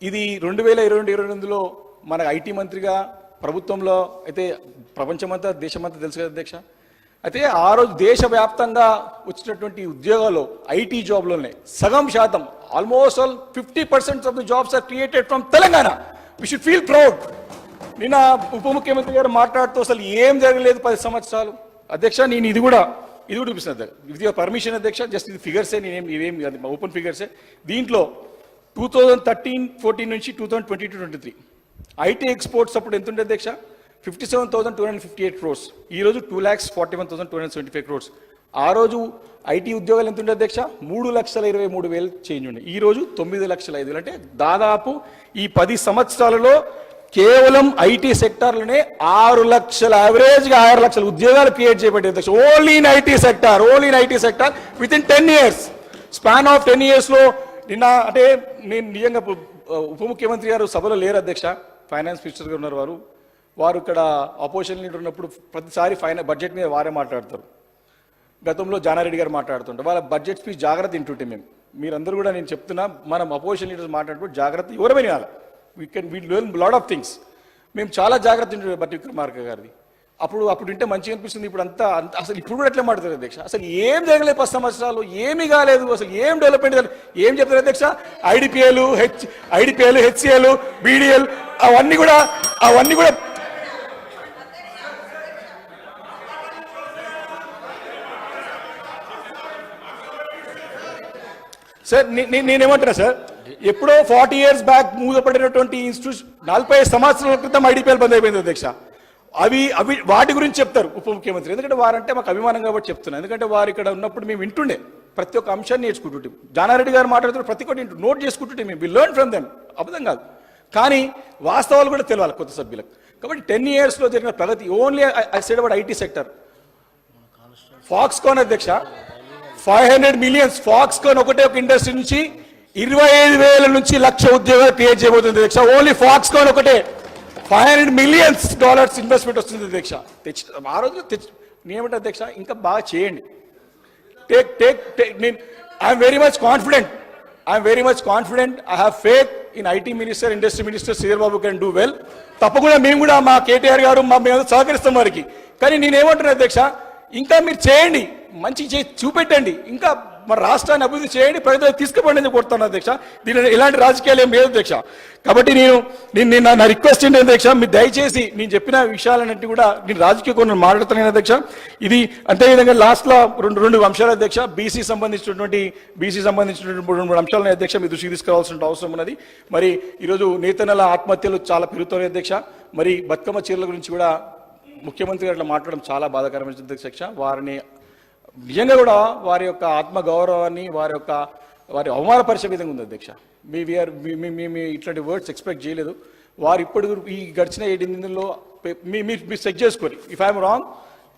ఇది రెండు వేల ఇరవై రెండు ఇరవై రెండులో మన IT మంత్రిగా ప్రభుత్వంలో అయితే ప్రపంచమంతా దేశమంతా తెలుసు కదా అధ్యక్ష? అయితే ఆ రోజు దేశవ్యాప్తంగా వచ్చినటువంటి ఉద్యోగాలు ఐటీ జాబ్లోనే సగం శాతం almost all fifty percent of the jobs are created from Telangana. We should feel proud నిన్న ఉప ముఖ్యమంత్రి గారు మాట్లాడుతూ అసలు ఏం జరగలేదు పది సంవత్సరాలు. అధ్యక్ష నేను ఇది కూడా ఇది కూడా చూపిస్తుంది ఇది పర్మిషన్ అధ్యక్ష జస్ట్ ఇది ఫిగర్సే నేనేం ఇవేం ఓపెన్ ఫిగర్సే దీంట్లో టూ థౌజండ్ థర్టీన్ ఫోర్టీన్ నుంచి two thousand twenty two twenty three IT exports అప్పుడు ఎంత ఉండే అధ్యక్ష fifty seven thousand two hundred fifty eight crores ఈ రోజు two lakhs forty one thousand two hundred seventy five crores ఆ రోజు ఐటీ ఉద్యోగాలు ఎంత ఉండే అధ్యక్ష మూడు లక్షల ఇరవై మూడు వేలు చేంజ్ ఉండే ఈ రోజు తొమ్మిది లక్షల ఐదు వేలు అంటే దాదాపు ఈ పది సంవత్సరాలలో కేవలం ఐటీ సెక్టార్లోనే ఆరు లక్షల యావరేజ్గా ఆరు లక్షల ఉద్యోగాలు క్రియేట్ చేయబడ్డాయి అధ్యక్ష only in IT sector only in IT sector with in ten years span of ten ఇయర్స్లో నిన్న అంటే నేను నిజంగా ఉప ముఖ్యమంత్రి గారు సభలో లేరు అధ్యక్ష ఫైనాన్స్ మినిస్టర్గా ఉన్నారు వారు. వారు ఇక్కడ అపోజిషన్ లీడర్ ఉన్నప్పుడు ప్రతిసారి ఫైనా బడ్జెట్ మీద వారే మాట్లాడతారు. గతంలో జానారెడ్డి గారు మాట్లాడుతుంటారు. వాళ్ళ బడ్జెట్ స్పీచ్ జాగ్రత్త వింటుంటే మేము. మీరందరూ కూడా నేను చెప్తున్నా మనం అపోజిషన్ లీడర్స్ మాట్లాడుతూ జాగ్రత్త ఎవరమైనా we can we learn lot of things మేము చాలా జాగ్రత్త వింటుండే బట్టి విక్రమార్క గారిది. అప్పుడు అప్పుడు వింటే మంచిగా అనిపిస్తుంది. ఇప్పుడు అంతా అంత అసలు ఇప్పుడు కూడా ఎట్లా మాట్లాడతారు అధ్యక్ష. అసలు ఏం జరగలేదు పది సంవత్సరాలు ఏమీ కాలేదు అసలు ఏం డెవలప్మెంట్ ఏం చెప్తారు అధ్యక్ష? ఐడిపిఎల్ హెచ్ ఐడిపిఎల్ హెచ్సిఏలు బీడిఎల్ అవన్నీ కూడా అవన్నీ కూడా సార్ నేనేమంటున్నా సార్ ఎప్పుడో ఫార్టీ ఇయర్స్ బ్యాక్ మూతపడినటువంటి ఇన్స్టిట్యూషన్ నలభై సంవత్సరాల క్రితం ఐడిపిఎల్ బంద్ అయిపోయింది అధ్యక్ష. అవి అవి వాటి గురించి చెప్తారు ఉప ముఖ్యమంత్రి. ఎందుకంటే వారంటే మాకు అభిమానం కాబట్టి చెప్తున్నాను ఎందుకంటే వారు ఇక్కడ ఉన్నప్పుడు మేము వింటుండే ప్రతి ఒక్క అంశాన్ని నేర్చుకుంటుంటే జానారెడ్డి గారు మాట్లాడుతున్న ప్రతి ఒక్కటి నోట్ చేసుకుంటుంటే మేము. వి లెర్న్ ఫ్రమ్ దెమ్ అబద్ధం కాదు. కానీ వాస్తవాలు కూడా తెలియాలి కొత్త సభ్యులకు. కాబట్టి టెన్ ఇయర్స్లో జరిగిన ప్రగతి only I said about IT sector. Foxconn అధ్యక్ష ఫైవ్ హండ్రెడ్ మిలియన్స్ ఫాక్స్కాన్ ఒకటే ఒక ఇండస్ట్రీ నుంచి ఇరవై ఐదు వేల నుంచి లక్ష ఉద్యోగాలు క్రియేట్ చేయబోతుంది అధ్యక్ష. ఓన్లీ ఫాక్స్కాన్ ఒకటే. Five hundred millions dollars investment వస్తుంది అధ్యక్ష తెచ్చి ఆ రోజు తెచ్చి నేనేమంటే అధ్యక్ష ఇంకా బాగా చేయండి. టేక్ టేక్ టేక్ నేను I'm very much confident I'm very much confident I have faith in IT minister industry minister Sridhar Babu can do well తప్పకుండా మేము కూడా మా కేటీఆర్ గారు మా మేము సహకరిస్తాం వారికి. కానీ నేనేమంటున్నా అధ్యక్ష ఇంకా మీరు చేయండి. మంచి చేసి చూపెట్టండి. ఇంకా మన రాష్ట్రాన్ని అభివృద్ధి చేయండి ప్రజలకు తీసుకుపోండి అని అధ్యక్ష. దీని ఇలాంటి రాజకీయాలు ఏం లేదు అధ్యక్ష. కాబట్టి నేను నేను నా రిక్వెస్ట్ ఏంటి అధ్యక్ష? మీరు దయచేసి నేను చెప్పిన విషయాలన్నింటి కూడా నేను రాజకీయ కొన్ని మాట్లాడుతున్నాను అధ్యక్ష. ఇది అంతే విధంగా లాస్ట్లో రెండు రెండు అంశాలు అధ్యక్ష. బీసీ సంబంధించినటువంటి బీసీ సంబంధించినటువంటి రెండు మూడు అంశాలను అధ్యక్ష. మీ దృష్టికి తీసుకురావాల్సిన అవసరం ఉన్నది. మరి ఈరోజు నేతనల ఆత్మహత్యలు చాలా పెరుగుతున్నాయి అధ్యక్ష. మరి బతుకమ్మ చీరల గురించి కూడా ముఖ్యమంత్రి గారు మాట్లాడడం చాలా బాధాకరమైన అధ్యక్ష. వారిని నిజంగా కూడా వారి యొక్క ఆత్మ గౌరవాన్ని వారి యొక్క వారి అవమానపరిచే విధంగా ఉంది అధ్యక్ష. మీ వీఆర్ మేము ఇట్లాంటి వర్డ్స్ ఎక్స్పెక్ట్ చేయలేదు. వారు ఇప్పుడు ఈ గడిచిన ఏడెనిమిదిలో మీ మీరు చెక్ చేసుకోండి. If I'm wrong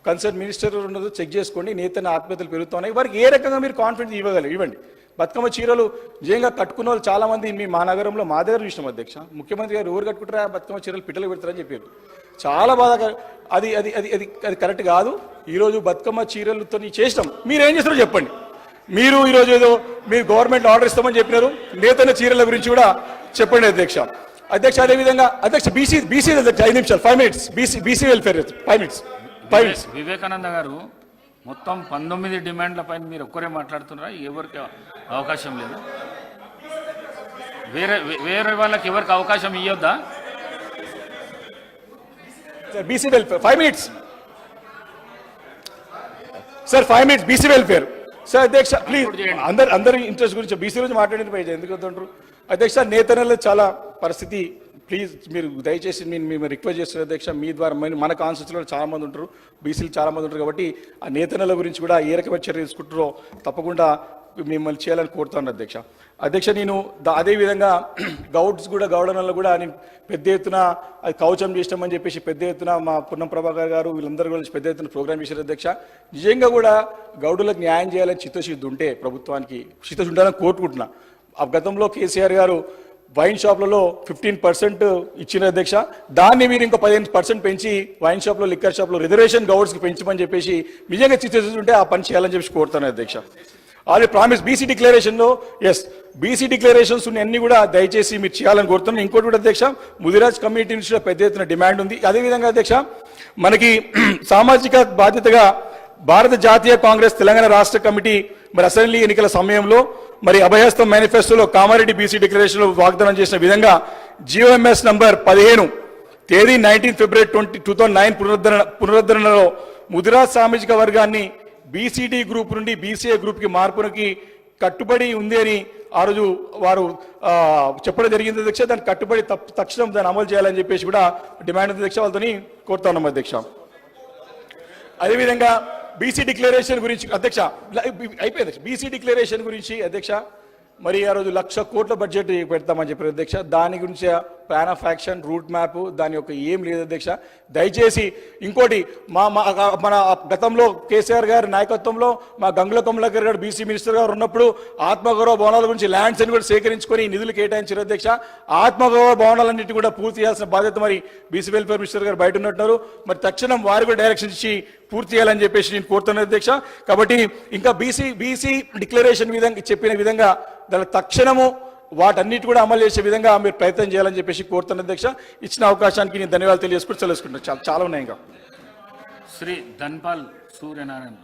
concern minister ఉన్నదో చెక్ చేసుకోండి. నేతన్న ఆత్మీయతలు పెరుగుతున్నాయి. వారికి ఏ రకంగా మీరు కాన్ఫిడెన్స్ ఇవ్వగలరు? ఇవ్వండి. బతుకమ్మ చీరలు నిజంగా కట్టుకున్న వాళ్ళు చాలామంది మీ మా నగరంలో మా దగ్గర చూసినాం అధ్యక్ష. ముఖ్యమంత్రి గారు ఎవరు కట్టుకుంటారా? బతుకమ్మ చీరలు పిట్టలు పెడతారని చెప్పారు. చాలా బాధ అది అది అది అది అది కరెక్ట్ కాదు. ఈరోజు బతుకమ్మ చీరలతో చేసినాం మీరు ఏం చేస్తారో చెప్పండి. మీరు ఈరోజు ఏదో మీరు గవర్నమెంట్ ఆర్డర్ ఇస్తామని చెప్పినారు. నేతన్న చీరల గురించి కూడా చెప్పండి అధ్యక్ష. అధ్యక్ష అదేవిధంగా అధ్యక్ష బీసీ బీసీ అధ్యక్ష ఐదు నిమిషాలు five minutes BC BC welfare five minutes five minutes Vivekananda garu మొత్తం పంతొమ్మిది డిమాండ్ల పైన మీరు ఒక్కరే మాట్లాడుతున్నారా? ఎవరికి అవకాశం లేదు. వేరే వే- వేరే వాళ్ళకి ఎవరికి అవకాశం ఇవ్వద్దా sir BC welfare five minutes sir five minutes BC welfare sir అధ్యక్ష ప్లీజ్. అందరి అందరి ఇంట్రెస్ట్ గురించి బీసీ గురించి మాట్లాడేది పై ఎందుకు వద్దంటారు? అధ్యక్ష నేతనలో చాలా పరిస్థితి ప్లీజ్ మీరు దయచేసి నేను మేము రిక్వెస్ట్ చేస్తున్నారు అధ్యక్ష మీ ద్వారా మన- మన కాన్స్టిట్యూన్సీలో చాలా మంది ఉంటారు బీసీలు చాలా మంది ఉంటారు కాబట్టి ఆ నేతనల గురించి కూడా ఏ రకమైన చర్య తీసుకుంటారో తప్పకుండా మిమ్మల్ని చేయాలని కోరుతాను అధ్యక్ష. అధ్యక్ష నేను అదేవిధంగా అదే విధంగా గౌడ్స్ కూడా గౌడనల్లో కూడా నేను పెద్ద ఎత్తున అది కవచం చేసినామని చెప్పేసి పెద్ద ఎత్తున మా పున్నం ప్రభాకర్ గారు వీళ్ళందరూ గురించి పెద్ద ఎత్తున ప్రోగ్రామ్ చేశారు అధ్యక్ష. నిజంగా కూడా గౌడులకు న్యాయం చేయాలని చిత్తశుద్ధి ఉంటే ప్రభుత్వానికి చిత్తశుద్ధి ఉండాలని కోరుకుంటున్నా. ఆ గతంలో కేసీఆర్ గారు వైన్ షాప్లలో ఫిఫ్టీన్ పర్సెంట్ ఇచ్చిన అధ్యక్ష. దాన్ని మీరు ఇంకో పదిహేను పర్సెంట్ పెంచి వైన్ షాప్లో లిక్కర్ షాప్లో రిజర్వేషన్ గౌడ్స్కి పెంచమని చెప్పేసి నిజంగా చిత్తశుద్ధి ఉంటే ఆ పని చేయాలని చెప్పేసి కోరుతాను అధ్యక్ష. ఆల్రెడీ ప్రామిస్ బీసీ డిక్లరేషన్లో ఎస్ బీసీ డిక్లరేషన్స్ అన్ని కూడా దయచేసి మీరు చేయాలని కోరుతున్నాను ఇంకోటి కూడా అధ్యక్ష ముదిరాజ్ కమ్యూనిటీ నుంచి కూడా పెద్ద ఎత్తున డిమాండ్ ఉంది. అదేవిధంగా అధ్యక్ష మనకి సామాజిక బాధ్యతగా భారత జాతీయ కాంగ్రెస్ తెలంగాణ రాష్ట్ర కమిటీ మరి అసెంబ్లీ ఎన్నికల సమయంలో మరి అభయహస్తం మేనిఫెస్టోలో కామారెడ్డి బీసీ డిక్లరేషన్లో వాగ్దానం చేసిన విధంగా జియోఎంఎస్ నంబర్ పదిహేను తేదీ nineteen February twenty two thousand nine పునరుద్ధరణ పునరుద్ధరణలో ముదిరాజ్ సామాజిక వర్గాన్ని బీసీడీ గ్రూప్ నుండి బీసీఏ గ్రూప్కి మార్పునకి కట్టుబడి ఉంది అని ఆ రోజు వారు చెప్పడం జరిగింది. అధ్యక్ష దాని కట్టుబడి తప్ప- తక్షణం దాన్ని అమలు చేయాలని చెప్పేసి కూడా డిమాండ్ ఉంది. అధ్యక్ష వాళ్ళతో కోరుతా ఉన్నాం అధ్యక్ష. అదేవిధంగా బీసీ డిక్లరేషన్ గురించి అధ్యక్ష అయిపోయింది బీసీ డిక్లరేషన్ గురించి అధ్యక్ష మరి ఆ రోజు లక్ష కోట్ల బడ్జెట్ పెడతామని చెప్పారు అధ్యక్ష. దాని గురించి plan of action route map దాని యొక్క ఏం లేదు అధ్యక్ష. దయచేసి ఇంకోటి మా మా మన గతంలో కేసీఆర్ గారి నాయకత్వంలో మా గంగుల కమలాకర్ గారు బీసీ మినిస్టర్ గారు ఉన్నప్పుడు ఆత్మగౌరవ భవనాల గురించి ల్యాండ్స్ అని కూడా సేకరించుకొని నిధులు కేటాయించారు అధ్యక్ష. ఆత్మగౌరవ భవనాలన్నింటి కూడా పూర్తి చేయాల్సిన బాధ్యత మరి బీసీ వెల్ఫేర్ మినిస్టర్ గారు బయట ఉన్నట్టున్నారు. మరి తక్షణం వారు కూడా డైరెక్షన్ ఇచ్చి పూర్తి చేయాలని చెప్పేసి నేను కోరుతున్నాను అధ్యక్ష. కాబట్టి ఇంకా బీసీ బీసీ డిక్లరేషన్ విధంగా చెప్పిన విధంగా దాని తక్షణము వాటన్నిటి కూడా అమలు చేసే విధంగా మీరు ప్రయత్నం చేయాలని చెప్పేసి కోరుతున్న అధ్యక్ష ఇచ్చిన అవకాశానికి నేను ధన్యవాదాలు తెలియజేసుకుంటూ తెలుసుకుంటున్నాను చాలా చాలా ఉన్నాయి ఇంకా. శ్రీ ధన్పాల్ సూర్యనారాయణ.